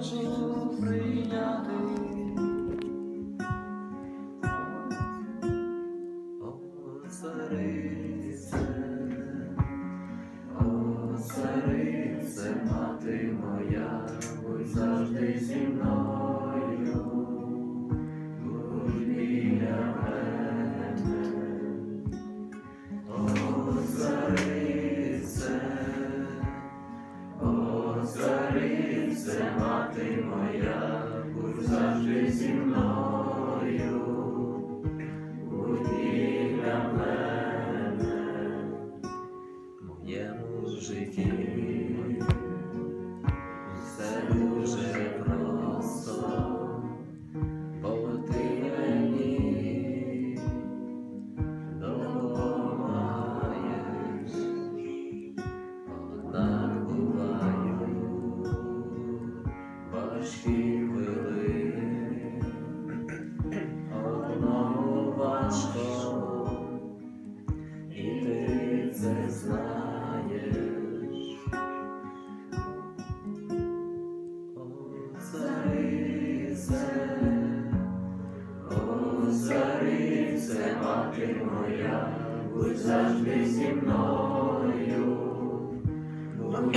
хочу прийняти. О, царице, о, царице, мати моя, будь завжди зі мною, зі мною, будь біля мене, моєму житті. Все дуже просто, бо ти мати моя, будь завжди зі мною, будь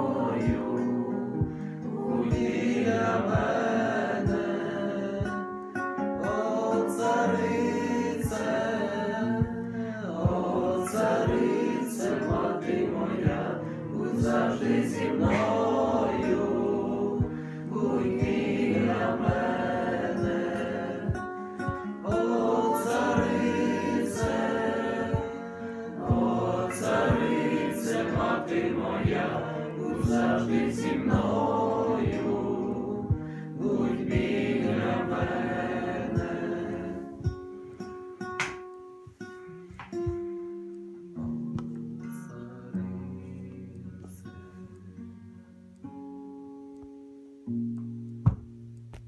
мною, будь біля мене. О, царице, о, царице, мати моя, завжди зі мною.